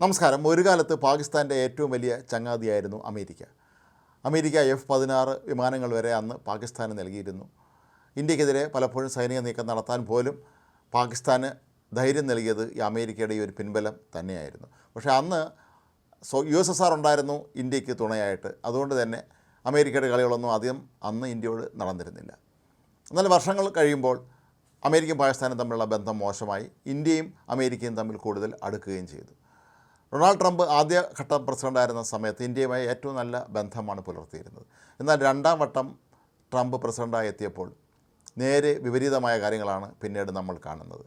നമസ്കാരം. ഒരു കാലത്ത് പാകിസ്ഥാന്റെ ഏറ്റവും വലിയ ചങ്ങാതിയായിരുന്നു അമേരിക്ക. അമേരിക്ക എഫ് പതിനാറ് വിമാനങ്ങൾ വരെ അന്ന് പാകിസ്ഥാന് നൽകിയിരുന്നു. ഇന്ത്യക്കെതിരെ പലപ്പോഴും സൈനിക നീക്കം നടത്താൻ പോലും പാകിസ്ഥാന് ധൈര്യം നൽകിയത് ഈ അമേരിക്കയുടെ ഈ ഒരു പിൻബലം തന്നെയായിരുന്നു. പക്ഷേ അന്ന് so U S S R ഉണ്ടായിരുന്നു ഇന്ത്യയ്ക്ക് തുണയായിട്ട്. അതുകൊണ്ട് തന്നെ അമേരിക്കയുടെ കളികളൊന്നും അധികം അന്ന് ഇന്ത്യയോട് നടന്നിരുന്നില്ല. എന്നാൽ വർഷങ്ങൾ കഴിയുമ്പോൾ അമേരിക്കയും പാകിസ്ഥാനും തമ്മിലുള്ള ബന്ധം മോശമായി. ഇന്ത്യയും അമേരിക്കയും തമ്മിൽ കൂടുതൽ അടുക്കുകയും ചെയ്തു. ഡൊണാൾഡ് ട്രംപ് ആദ്യഘട്ട പ്രസിഡന്റായിരുന്ന സമയത്ത് ഇന്ത്യയുമായി ഏറ്റവും നല്ല ബന്ധമാണ് പുലർത്തിയിരുന്നത്. എന്നാൽ രണ്ടാം വട്ടം ട്രംപ് പ്രസിഡന്റായി എത്തിയപ്പോൾ നേരെ വിപരീതമായ കാര്യങ്ങളാണ് പിന്നീട് നമ്മൾ കാണുന്നത്.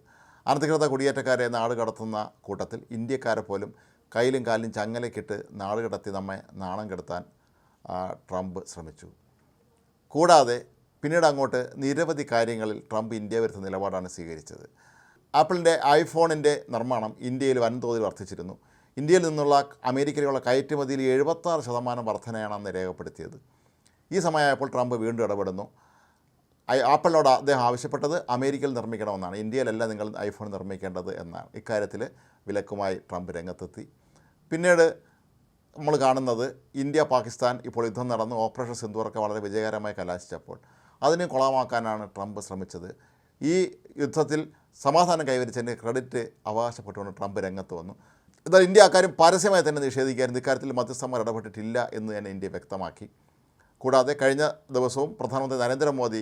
അനധികൃത കുടിയേറ്റക്കാരെ നാട് കടത്തുന്ന കൂട്ടത്തിൽ ഇന്ത്യക്കാരെ പോലും കയ്യിലും കാലിലും ചങ്ങലക്കിട്ട് നാട് കടത്തി നമ്മെ നാണം കെടുത്താൻ ട്രംപ് ശ്രമിച്ചു. കൂടാതെ പിന്നീട് അങ്ങോട്ട് നിരവധി കാര്യങ്ങളിൽ ട്രംപ് ഇന്ത്യ വിരുദ്ധ നിലപാടാണ് സ്വീകരിച്ചത്. ആപ്പിളിന്റെ ഐഫോണിന്റെ നിർമ്മാണം ഇന്ത്യയിൽ വൻതോതിൽ വർദ്ധിച്ചിരുന്നു. ഇന്ത്യയിൽ നിന്നുള്ള അമേരിക്കയിലുള്ള കയറ്റുമതിയിൽ എഴുപത്താറ് ശതമാനം വർധനയാണ് അന്ന് രേഖപ്പെടുത്തിയത്. ഈ സമയമായപ്പോൾ ട്രംപ് വീണ്ടും ഇടപെടുന്നു. ആപ്പിളിനോട് അദ്ദേഹം ആവശ്യപ്പെട്ടത് അമേരിക്കയിൽ നിർമ്മിക്കണമെന്നാണ്. ഇന്ത്യയിലല്ല നിങ്ങൾ ഐഫോൺ നിർമ്മിക്കേണ്ടത് എന്നാണ്. ഇക്കാര്യത്തിൽ വിലക്കുമായി ട്രംപ് രംഗത്തെത്തി. പിന്നീട് നമ്മൾ കാണുന്നത് ഇന്ത്യ പാകിസ്ഥാൻ ഇപ്പോൾ യുദ്ധം നടന്ന്. ഓപ്പറേഷൻ സിന്ധുവൊക്കെ വളരെ വിജയകരമായി കലാശിച്ചപ്പോൾ അതിനെ കുളമാക്കാനാണ് ട്രംപ് ശ്രമിച്ചത്. ഈ യുദ്ധത്തിൽ സമാധാനം കൈവരിച്ചതിന് ക്രെഡിറ്റ് അവകാശപ്പെട്ടുകൊണ്ട് ട്രംപ് രംഗത്ത് വന്നു. എന്നാൽ ഇന്ത്യ അക്കാര്യം പരസ്യമായി തന്നെ നിഷേധിക്കുകയായിരുന്നു ഇക്കാര്യത്തിൽ മധ്യസ്ഥന്മാർ ഇടപെട്ടിട്ടില്ല എന്ന് തന്നെ ഇന്ത്യ വ്യക്തമാക്കി. കൂടാതെ കഴിഞ്ഞ ദിവസവും പ്രധാനമന്ത്രി നരേന്ദ്രമോദി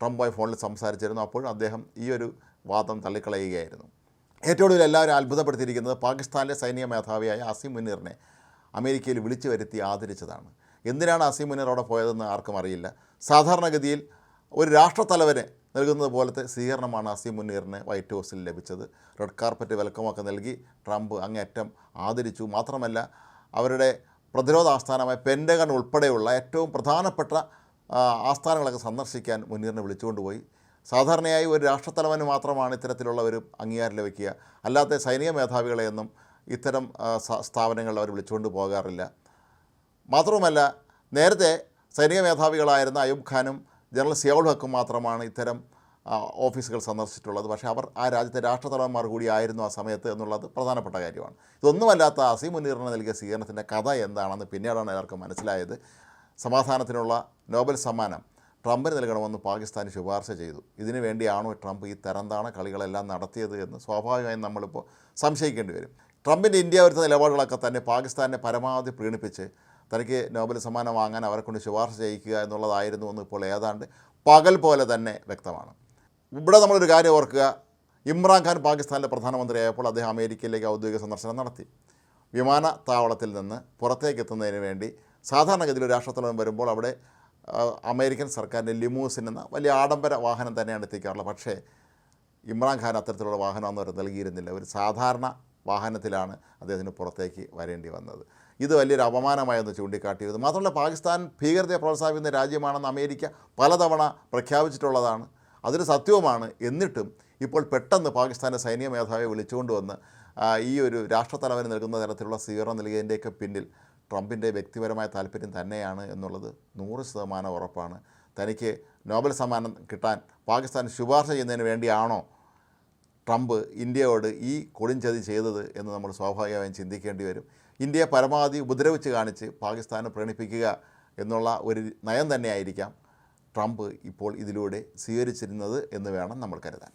ട്രംപുമായി ഫോണിൽ സംസാരിച്ചിരുന്നു. അപ്പോൾ അദ്ദേഹം ഈ ഒരു വാദം തള്ളിക്കളയുകയായിരുന്നു. ഏറ്റവും കൂടുതൽ എല്ലാവരും അത്ഭുതപ്പെടുത്തിയിരിക്കുന്നത് പാകിസ്ഥാനിലെ സൈനിക മേധാവിയായ അസിം മുനീറിനെ അമേരിക്കയിൽ വിളിച്ചു വരുത്തി ആദരിച്ചതാണ്. എന്തിനാണ് അസിം മുനീർ അവിടെ പോയതെന്ന് ആർക്കും അറിയില്ല. സാധാരണഗതിയിൽ ഒരു രാഷ്ട്രത്തലവന് നൽകുന്നത് പോലത്തെ സ്വീകരണമാണ് അസീം മുനീറിന് വൈറ്റ് ഹൗസിൽ ലഭിച്ചത്. റെഡ് കാർപ്പറ്റ് വെൽക്കമൊക്കെ നൽകി ട്രംപ് അങ്ങേയറ്റം ആദരിച്ചു. മാത്രമല്ല അവരുടെ പ്രതിരോധ ആസ്ഥാനമായ പെൻഡഗൺ ഉൾപ്പെടെയുള്ള ഏറ്റവും പ്രധാനപ്പെട്ട ആസ്ഥാനങ്ങളൊക്കെ സന്ദർശിക്കാൻ മുനീറിനെ വിളിച്ചുകൊണ്ടുപോയി. സാധാരണയായി ഒരു രാഷ്ട്രത്തലവന് മാത്രമാണ് ഇത്തരത്തിലുള്ള ഒരു അംഗീകാരം ലഭിക്കുക. അല്ലാത്ത സൈനിക മേധാവികളെയൊന്നും ഇത്തരം സ്ഥാപനങ്ങളിൽ അവർ വിളിച്ചുകൊണ്ട് പോകാറില്ല. മാത്രവുമല്ല നേരത്തെ സൈനിക മേധാവികളായിരുന്ന അയൂബ് ഖാനും ജനറൽ സിയാവുൾ മാത്രമാണ് ഇത്തരം ഓഫീസുകൾ സന്ദർശിച്ചിട്ടുള്ളത്. പക്ഷേ അവർ ആ രാജ്യത്തെ രാഷ്ട്രതലവന്മാർ കൂടിയായിരുന്നു ആ സമയത്ത് എന്നുള്ളത് പ്രധാനപ്പെട്ട കാര്യമാണ്. ഇതൊന്നുമല്ലാത്ത അസീം മുനീറിന് നൽകിയ സ്വീകരണത്തിന്റെ കഥ എന്താണെന്ന് പിന്നീടാണ് എല്ലാവർക്കും മനസ്സിലായത്. സമാധാനത്തിനുള്ള നോബൽ സമ്മാനം ട്രംപിന് നൽകണമെന്ന് പാകിസ്ഥാൻ ശുപാർശ ചെയ്തു. ഇതിനു വേണ്ടിയാണോ ട്രംപ് ഈ തരംതാണ കളികളെല്ലാം നടത്തിയത് എന്ന് സ്വാഭാവികമായും നമ്മളിപ്പോൾ സംശയിക്കേണ്ടി വരും. ട്രംപിന്റെ ഇന്ത്യ വരുന്ന നിലപാടുകളൊക്കെ തന്നെ പാകിസ്ഥാനെ പരമാവധി പ്രീണിപ്പിച്ച് തനിക്ക് നോബൽ സമ്മാനം വാങ്ങാൻ അവരെ കൊണ്ട് ശുപാർശ ചെയ്യിക്കുക എന്നുള്ളതായിരുന്നു എന്ന് ഇപ്പോൾ ഏതാണ്ട് പകൽ പോലെ തന്നെ വ്യക്തമാണ്. ഇവിടെ നമ്മളൊരു കാര്യം ഓർക്കുക. ഇമ്രാൻഖാൻ പാകിസ്ഥാനിലെ പ്രധാനമന്ത്രിയായപ്പോൾ അദ്ദേഹം അമേരിക്കയിലേക്ക് ഔദ്യോഗിക സന്ദർശനം നടത്തി. വിമാനത്താവളത്തിൽ നിന്ന് പുറത്തേക്ക് എത്തുന്നതിന് വേണ്ടി സാധാരണഗതിയിൽ ഒരു രാഷ്ട്രത്തലവൻ വരുമ്പോൾ അവിടെ അമേരിക്കൻ സർക്കാരിന്റെ ലിമൂസിൻ എന്ന വലിയ ആഡംബര വാഹനം തന്നെയാണ് എത്തിക്കാറുള്ളത്. പക്ഷേ ഇമ്രാൻഖാൻ അത്തരത്തിലുള്ള വാഹനം അന്നവർ നൽകിയിരുന്നില്ല. ഒരു സാധാരണ വാഹനത്തിലാണ് അദ്ദേഹത്തിന് പുറത്തേക്ക് വരേണ്ടി വന്നത്. ഇത് വലിയൊരു അപമാനമായെന്ന് ചൂണ്ടിക്കാട്ടിയത്. മാത്രമല്ല പാകിസ്ഥാൻ ഭീകരതയെ പ്രോത്സാഹിപ്പിക്കുന്ന രാജ്യമാണെന്ന് അമേരിക്ക പലതവണ പ്രഖ്യാപിച്ചിട്ടുള്ളതാണ്. അതൊരു സത്യവുമാണ്. എന്നിട്ടും ഇപ്പോൾ പെട്ടെന്ന് പാകിസ്ഥാന്റെ സൈനിക മേധാവിയെ വിളിച്ചുകൊണ്ട് വന്ന് ഈ ഒരു രാഷ്ട്രത്തലവന് നൽകുന്ന തരത്തിലുള്ള സ്വീകരണം നൽകിയതിന്റെയൊക്കെ പിന്നിൽ ട്രംപിന്റെ വ്യക്തിപരമായ താല്പര്യം തന്നെയാണ് എന്നുള്ളത് നൂറ് ശതമാനം ഉറപ്പാണ്. തനിക്ക് നോബൽ സമ്മാനം കിട്ടാൻ പാകിസ്ഥാൻ ശുപാർശ ചെയ്യുന്നതിന് വേണ്ടിയാണോ ട്രംപ് ഇന്ത്യയോട് ഈ കൊടുംചതി ചെയ്തത് എന്ന് നമ്മൾ സ്വാഭാവികമായും ചിന്തിക്കേണ്ടി വരും. ഇന്ത്യയെ പരമാവധി ഉപദ്രവിച്ച് കാണിച്ച് പാകിസ്ഥാനെ പ്രണിപ്പിക്കുക എന്നുള്ള ഒരു നയം തന്നെയായിരിക്കാം ട്രംപ് ഇപ്പോൾ ഇതിലൂടെ സ്വീകരിച്ചിരുന്നത് എന്ന് വേണം നമ്മൾ കരുതാൻ.